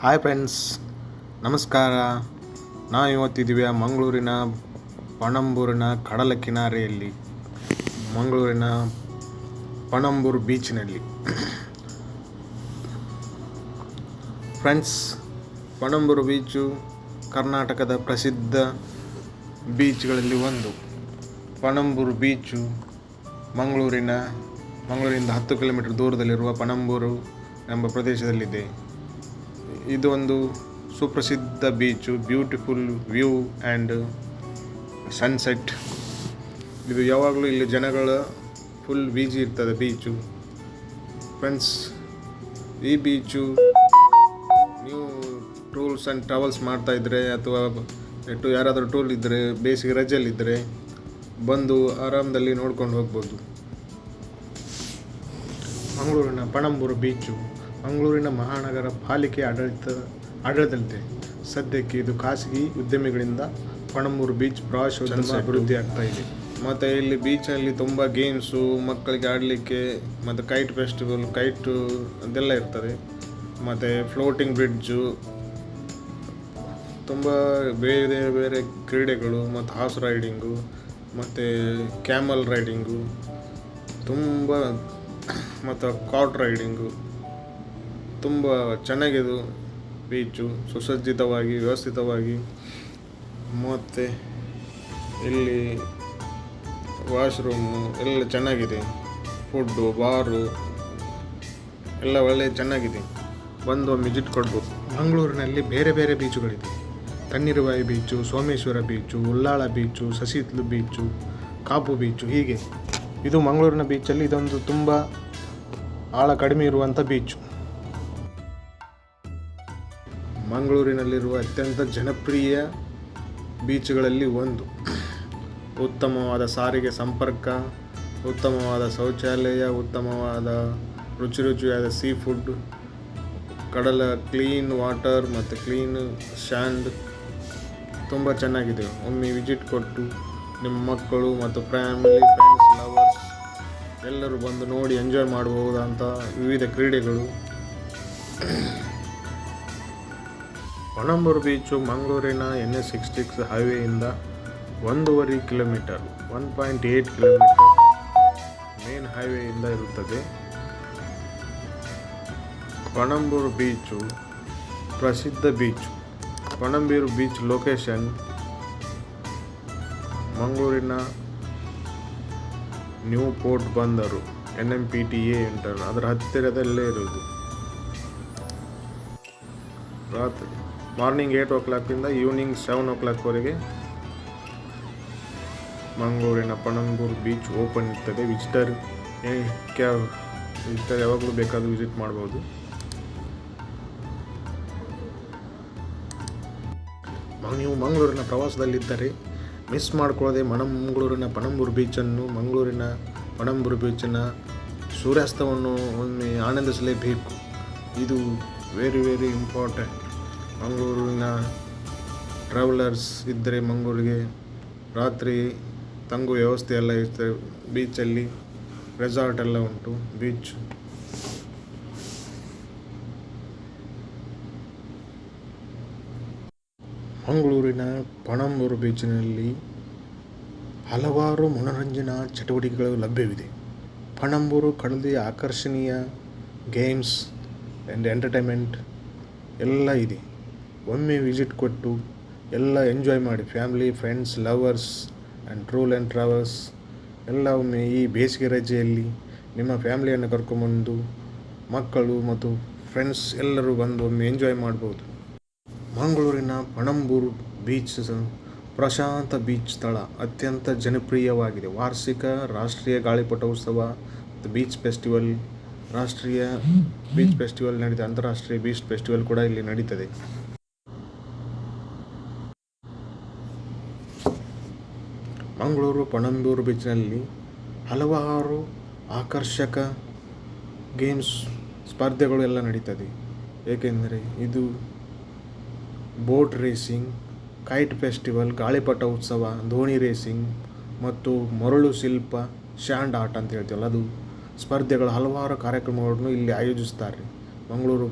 Hi friends ನಮಸ್ಕಾರ. ನಾವು ಇವತ್ತಿದ್ದೀವಿ ಮಂಗಳೂರಿನ ಪಣಂಬೂರಿನ ಕಡಲ ಕಿನಾರೆಯಲ್ಲಿ. ಮಂಗಳೂರಿನ ಪಣಂಬೂರು ಬೀಚ್ನಲ್ಲಿ. ಫ್ರೆಂಡ್ಸ್ ಪಣಂಬೂರು ಬೀಚು ಕರ್ನಾಟಕದ ಪ್ರಸಿದ್ಧ ಬೀಚ್ಗಳಲ್ಲಿ ಒಂದು. ಪಣಂಬೂರು ಬೀಚು ಮಂಗಳೂರಿನ, ಮಂಗಳೂರಿಂದ ಹತ್ತು ಕಿಲೋಮೀಟರ್ ದೂರದಲ್ಲಿರುವ ಪಣಂಬೂರು ಎಂಬ ಪ್ರದೇಶದಲ್ಲಿದೆ. ಇದು ಒಂದು ಸುಪ್ರಸಿದ್ಧ beach beautiful view and sunset ಇದು ಯಾವಾಗಲೂ ಇಲ್ಲಿ ಜನಗಳ ಫುಲ್ ಬೀಜಿ ಇರ್ತದೆ ಬೀಚು. ಫ್ರೆಂಡ್ಸ್ ಈ ಬೀಚು ನೀವು ಟೂರ್ಸ್ ಆ್ಯಂಡ್ ಟ್ರಾವೆಲ್ಸ್ ಮಾಡ್ತಾ ಇದ್ದರೆ ಅಥವಾ ಟು ಯಾರಾದರೂ ಟೂಲ್ ಇದ್ದರೆ ಬೇಸಿಗೆ ರಜೆಯಲ್ಲಿದ್ದರೆ ಬಂದು ಆರಾಮದಲ್ಲಿ ನೋಡ್ಕೊಂಡು ಹೋಗ್ಬೋದು. ಮಂಗಳೂರಿನ ಪಣಂಬೂರು ಬೀಚು. ಮಂಗಳೂರಿನ ಮಹಾನಗರ ಪಾಲಿಕೆ ಆಡಳಿತ ಆಡಳಿತದಲ್ಲಿದೆ ಸದ್ಯಕ್ಕೆ ಇದು ಖಾಸಗಿ ಉದ್ಯಮಿಗಳಿಂದ ಪಣಮೂರು ಬೀಚ್ ಪ್ರವಾಸೋದ್ಯಮ ಅಭಿವೃದ್ಧಿ ಆಗ್ತಾ ಇದೆ. ಮತ್ತು ಇಲ್ಲಿ ಬೀಚಲ್ಲಿ ತುಂಬ ಗೇಮ್ಸು ಮಕ್ಕಳಿಗೆ ಆಡಲಿಕ್ಕೆ ಮತ್ತು ಕೈಟ್ ಫೆಸ್ಟಿವಲ್ ಕೈಟು ಅದೆಲ್ಲ ಇರ್ತದೆ. ಮತ್ತು ಫ್ಲೋಟಿಂಗ್ ಬ್ರಿಡ್ಜು ತುಂಬ ಬೇರೆ ಬೇರೆ ಕ್ರೀಡೆಗಳು ಮತ್ತು ಹಾರ್ಸ್ ರೈಡಿಂಗು ಮತ್ತು ಕ್ಯಾಮಲ್ ರೈಡಿಂಗು ತುಂಬ ಮತ್ತು ಕಾರ್ಟ್ ರೈಡಿಂಗು ತುಂಬ ಚೆನ್ನಾಗಿದು ಬೀಚು ಸುಸಜ್ಜಿತವಾಗಿ, ವ್ಯವಸ್ಥಿತವಾಗಿ. ಮತ್ತು ಇಲ್ಲಿ ವಾಶ್ರೂಮು ಎಲ್ಲ ಚೆನ್ನಾಗಿದೆ. ಫುಡ್ಡು ಬಾರು ಎಲ್ಲ ಒಳ್ಳೆ ಚೆನ್ನಾಗಿದೆ. ಬಂದು ವಿಸಿಟ್ ಕೊಡ್ಬೋದು. ಮಂಗಳೂರಿನಲ್ಲಿ ಬೇರೆ ಬೇರೆ ಬೀಚುಗಳಿದೆ Tannirbhavi beach Someshwara beach Ullal beach Sasihithlu beach Kapu beach ಹೀಗೆ. ಇದು ಮಂಗಳೂರಿನ ಬೀಚಲ್ಲಿ ಇದೊಂದು ತುಂಬ ಆಳ ಕಡಿಮೆ ಇರುವಂಥ ಬೀಚು ಮಂಗಳೂರಿನಲ್ಲಿರುವ ಅತ್ಯಂತ ಜನಪ್ರಿಯ ಬೀಚ್ಗಳಲ್ಲಿ ಒಂದು. ಉತ್ತಮವಾದ ಸಾರಿಗೆ ಸಂಪರ್ಕ, ಉತ್ತಮವಾದ ಶೌಚಾಲಯ, ಉತ್ತಮವಾದ ರುಚಿ ರುಚಿಯಾದ ಸೀ ಫುಡ್, ಕಡಲ ಕ್ಲೀನ್ ವಾಟರ್ ಮತ್ತು ಕ್ಲೀನ್ ಸ್ಯಾಂಡ್ ತುಂಬ ಚೆನ್ನಾಗಿದೆ. ಒಮ್ಮೆ ವಿಸಿಟ್ ಕೊಟ್ಟು ನಿಮ್ಮ ಮಕ್ಕಳು ಮತ್ತು ಫ್ಯಾಮಿಲಿ, ಫ್ರೆಂಡ್ಸ್, ಲವರ್ಸ್ ಎಲ್ಲರೂ ಬಂದು ನೋಡಿ ಎಂಜಾಯ್ ಮಾಡಬಹುದಂಥ ವಿವಿಧ ಕ್ರೀಡೆಗಳು. ಪಣಂಬೂರು ಬೀಚು ಮಂಗಳೂರಿನ ಎನ್ ಎಸ್ ಸಿಕ್ಸ್ ಸಿಕ್ಸ್ ಹೈವೇಯಿಂದ ಒಂದೂವರೆ kilometre, one point eight kilometre main ಹೈವೇಯಿಂದ ಇರುತ್ತದೆ. ಕೊಣಂಬೂರು ಬೀಚು ಪ್ರಸಿದ್ಧ ಬೀಚು. ಕೊಣಂಬೂರು ಬೀಚ್ ಲೊಕೇಶನ್ ಮಂಗಳೂರಿನ ನ್ಯೂ ಪೋರ್ಟ್ ಬಂದರು. N M P T A enter, ಅದರ ಹತ್ತಿರದಲ್ಲೇ ಇರುವುದು. ರಾತ್ರಿ ಮಾರ್ನಿಂಗ್ ಏಟ್ ಓ ಕ್ಲಾಕಿಂದ ಈವ್ನಿಂಗ್ ಸೆವೆನ್ ಓ ಕ್ಲಾಕ್ವರೆಗೆ ಮಂಗಳೂರಿನ ಪಣಂಬೂರು ಬೀಚ್ ಓಪನ್ ಇರ್ತದೆ. ವಿಸಿಟರ್ ಕ್ಯಾ ವಿಸಿಟರ್ ಯಾವಾಗಲೂ ಬೇಕಾದರೂ ವಿಸಿಟ್ ಮಾಡ್ಬೋದು. ನೀವು ಮಂಗಳೂರಿನ ಪ್ರವಾಸದಲ್ಲಿದ್ದರೆ ಮಿಸ್ ಮಾಡಿಕೊಳ್ಳದೆ ಮಣಮಂಗಳೂರಿನ ಪಣಂಬೂರು ಬೀಚನ್ನು ಮಂಗಳೂರಿನ ಪಣಂಬೂರು ಬೀಚಿನ ಸೂರ್ಯಾಸ್ತವನ್ನು ಒಮ್ಮೆ ಆನಂದಿಸಲೇಬೇಕು. ಇದು ವೆರಿ ವೆರಿ ಇಂಪಾರ್ಟೆಂಟ್ ಮಂಗಳೂರಿನ ಟ್ರಾವೆಲರ್ಸ್ ಇದ್ದರೆ ಮಂಗಳೂರಿಗೆ ರಾತ್ರಿ ತಂಗು ವ್ಯವಸ್ಥೆ ಎಲ್ಲ ಇರ್ತದೆ. ಬೀಚಲ್ಲಿ ರೆಸಾರ್ಟ್ ಎಲ್ಲ ಉಂಟು ಬೀಚ್ ಮಂಗಳೂರಿನ ಪಣಂಬೂರು ಬೀಚಿನಲ್ಲಿ ಹಲವಾರು ಮನೋರಂಜನಾ ಚಟುವಟಿಕೆಗಳು ಲಭ್ಯವಿದೆ. ಪಣಂಬೂರು ಕಡಲಿ ಆಕರ್ಷಣೀಯ ಗೇಮ್ಸ್ ಆ್ಯಂಡ್ ಎಂಟರ್ಟೈನ್ಮೆಂಟ್ ಎಲ್ಲ ಇದೆ. ಒಮ್ಮೆ ವಿಸಿಟ್ ಕೊಟ್ಟು ಎಲ್ಲ ಎಂಜಾಯ್ ಮಾಡಿ ಫ್ಯಾಮ್ಲಿ ಫ್ರೆಂಡ್ಸ್ ಲವರ್ಸ್ ಆ್ಯಂಡ್ ಟ್ರೂಲ್ ಆ್ಯಂಡ್ ಟ್ರಾವೆಲ್ಸ್ ಎಲ್ಲ ಒಮ್ಮೆ ಈ ಬೇಸಿಗೆ ರಜೆಯಲ್ಲಿ ನಿಮ್ಮ ಫ್ಯಾಮ್ಲಿಯನ್ನು ಕರ್ಕೊಂಬಂದು ಮಕ್ಕಳು ಮತ್ತು ಫ್ರೆಂಡ್ಸ್ ಎಲ್ಲರೂ ಬಂದು ಒಮ್ಮೆ ಎಂಜಾಯ್ ಮಾಡ್ಬೋದು. ಮಂಗಳೂರಿನ ಪಣಂಬೂರು ಬೀಚ್ ಪ್ರಶಾಂತ ಬೀಚ್ ಸ್ಥಳ, ಅತ್ಯಂತ ಜನಪ್ರಿಯವಾಗಿದೆ. ವಾರ್ಷಿಕ ರಾಷ್ಟ್ರೀಯ ಗಾಳಿಪಟ ಉತ್ಸವ ಮತ್ತು ಬೀಚ್ ಫೆಸ್ಟಿವಲ್ ರಾಷ್ಟ್ರೀಯ ಬೀಚ್ ಫೆಸ್ಟಿವಲ್ ನಡೀತದೆ ಅಂತಾರಾಷ್ಟ್ರೀಯ ಬೀಚ್ ಫೆಸ್ಟಿವಲ್ ಕೂಡ ಇಲ್ಲಿ ನಡೀತದೆ. ಮಂಗಳೂರು ಪಣಂಬೂರು ಬೀಚ್ನಲ್ಲಿ ಹಲವಾರು ಆಕರ್ಷಕ ಗೇಮ್ಸ್ ಸ್ಪರ್ಧೆಗಳು ಎಲ್ಲ ನಡೀತದೆ. ಏಕೆಂದರೆ ಇದು ಬೋಟ್ ರೇಸಿಂಗ್ ಕೈಟ್ ಫೆಸ್ಟಿವಲ್ ಗಾಳಿಪಟ ಉತ್ಸವ, ದೋಣಿ ರೇಸಿಂಗ್ ಮತ್ತು ಮರಳು ಶಿಲ್ಪ ಶಾಂಡ್ ಆಟ ಅಂತ ಹೇಳ್ತೀವಲ್ಲ, ಅದು ಸ್ಪರ್ಧೆಗಳು ಹಲವಾರು ಕಾರ್ಯಕ್ರಮಗಳನ್ನು ಇಲ್ಲಿ ಆಯೋಜಿಸ್ತಾರೆ ಮಂಗಳೂರು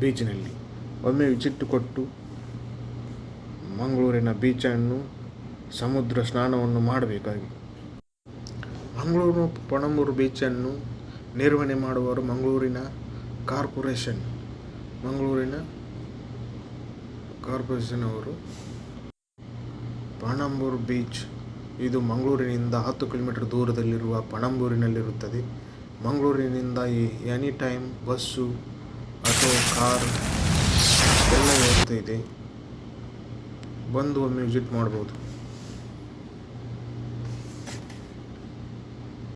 ಬೀಚ್ನಲ್ಲಿ ಒಮ್ಮೆ ವಿಚಿಟ್ಟು ಕೊಟ್ಟು ಮಂಗಳೂರಿನ ಬೀಚನ್ನು ಸಮುದ್ರ ಸ್ನಾನವನ್ನು ಮಾಡಬೇಕಾಗಿ. ಮಂಗಳೂರು ಪಣಂಬೂರು ಬೀಚನ್ನು ನಿರ್ವಹಣೆ ಮಾಡುವವರು ಮಂಗಳೂರಿನ ಕಾರ್ಪೊರೇಷನ್. ಮಂಗಳೂರಿನ ಕಾರ್ಪೊರೇಷನ್ ಅವರು ಪಣಂಬೂರು ಬೀಚ್. ಇದು ಮಂಗಳೂರಿನಿಂದ ಹತ್ತು ಕಿಲೋಮೀಟರ್ ದೂರದಲ್ಲಿರುವ ಪಣಂಬೂರಿನಲ್ಲಿರುತ್ತದೆ. ಮಂಗಳೂರಿನಿಂದ ಈ ಎನಿ ಟೈಮ್ ಬಸ್ಸು ಅಥವಾ ಕಾರ್ ಎಲ್ಲ ವ್ಯವಸ್ಥೆ ಇದೆ. ಬಂದು ಒಮ್ಮೆ ವಿಸಿಟ್ ಮಾಡ್ಬೋದು.